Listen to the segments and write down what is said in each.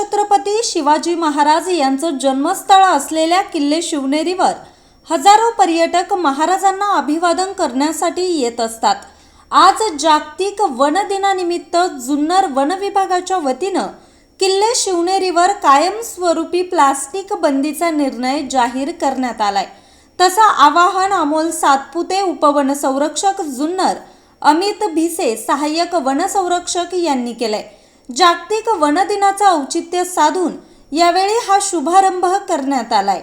छत्रपती शिवाजी महाराज यांचं जन्मस्थळ असलेल्या किल्ले शिवनेरीवर हजारो पर्यटक महाराजांना अभिवादन करण्यासाठी येत असतात. आज जागतिक वन दिनानिमित्त जुन्नर वन विभागाच्या वतीनं किल्ले शिवनेरीवर कायमस्वरूपी प्लास्टिक बंदीचा निर्णय जाहीर करण्यात आलाय. तसं आवाहन अमोल सातपुते उपवनसंरक्षक जुन्नर अमित भिसे सहाय्यक वनसंरक्षक यांनी केलंय. जागतिक वन दिनाचं औचित्य साधून यावेळी हा शुभारंभ करण्यात आलाय.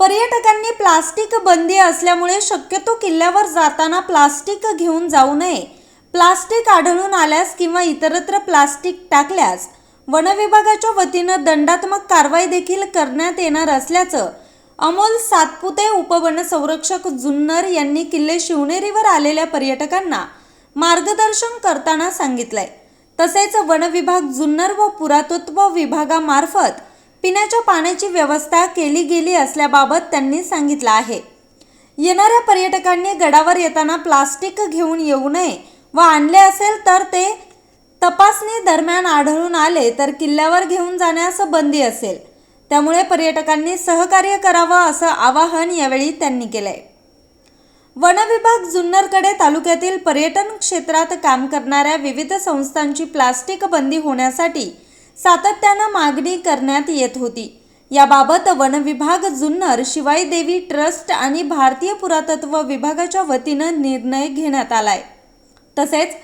पर्यटकांनी प्लास्टिक बंदी असल्यामुळे शक्यतो किल्ल्यावर जाताना प्लास्टिक घेऊन जाऊ नये. प्लास्टिक आढळून आल्यास किंवा इतरत्र प्लास्टिक टाकल्यास वनविभागाच्या वतीनं दंडात्मक कारवाई देखील करण्यात येणार असल्याचं अमोल सातपुते उपवन संरक्षक जुन्नर यांनी किल्ले शिवनेरीवर आलेल्या पर्यटकांना मार्गदर्शन करताना सांगितलंय. तसेच वन विभाग जुन्नर व पुरातत्व विभागामार्फत पिण्याच्या पाण्याची व्यवस्था केली गेली असल्याबाबत त्यांनी सांगितलं आहे. येणाऱ्या पर्यटकांनी गडावर येताना प्लास्टिक घेऊन येऊ नये व आणले असेल तर ते तपासणी दरम्यान आढळून आले तर किल्ल्यावर घेऊन जाण्यास बंदी असेल. त्यामुळे पर्यटकांनी सहकार्य करावं असं आवाहन यावेळी त्यांनी केलंय. आहे विभाग जुन्नरकडे तालुक्यातील पर्यटन क्षेत्रात काम करणाऱ्या विविध संस्थांची प्लास्टिक बंदी होण्यासाठी सातत्यानं मागणी करण्यात येत होती. याबाबत वन विभाग जुन्नर शिवाई देवी ट्रस्ट आणि भारतीय पुरातत्व विभागाच्या वतीनं निर्णय घेण्यात आलाय. तसेच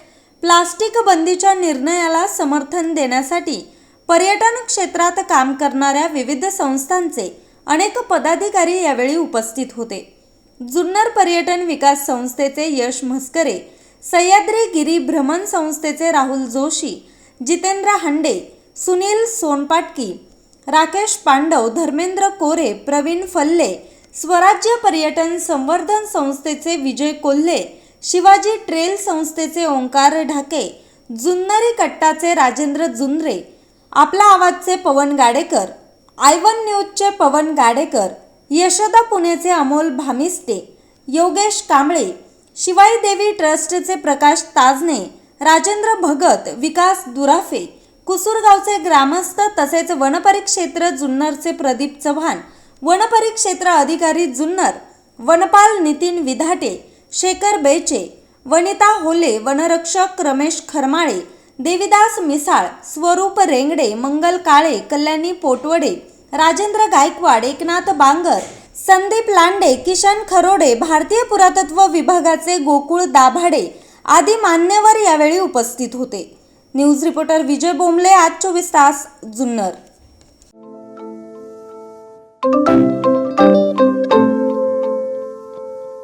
प्लास्टिक बंदीच्या निर्णयाला समर्थन देण्यासाठी पर्यटन क्षेत्रात काम करणाऱ्या विविध संस्थांचे अनेक पदाधिकारी यावेळी उपस्थित होते. जुन्नर पर्यटन विकास संस्थेचे यश म्हस्करे सह्याद्री गिरी भ्रमण संस्थेचे राहुल जोशी जितेंद्र हांडे सुनील सोनपाटकी राकेश पांडव धर्मेंद्र कोरे प्रवीण फल्ले स्वराज्य पर्यटन संवर्धन संस्थेचे विजय कोल्हे शिवाजी ट्रेल संस्थेचे ओंकार ढाके जुन्नरी कट्टाचे राजेंद्र जुंद्रे आपला आवाजचे पवन गाडेकर आयवन न्यूजचे पवन गाडेकर यशोदा पुणेचे अमोल भामिस्टे योगेश कांबळे शिवाई देवी ट्रस्टचे प्रकाश ताजने राजेंद्र भगत विकास दुराफे कुसूरगावचे ग्रामस्थ तसेच वनपरिक्षेत्र जुन्नरचे प्रदीप चव्हाण वनपरिक्षेत्र अधिकारी जुन्नर वनपाल नितीन विधाटे शेखर बेचे वनिता होले वनरक्षक रमेश खरमाळे देविदास मिसाळ स्वरूप रेंगडे मंगल काळे कल्याणी पोटवडे राजेंद्र गायकवाड एकनाथ बांगर संदीप लांडे किशन खरोडे भारतीय पुरातत्व विभागाचे गोकुळ दाभाडे आदी मान्यवर यावेळी उपस्थित होते. न्यूज रिपोर्टर विजय बोंबले आज चोवीस तास जुन्नर.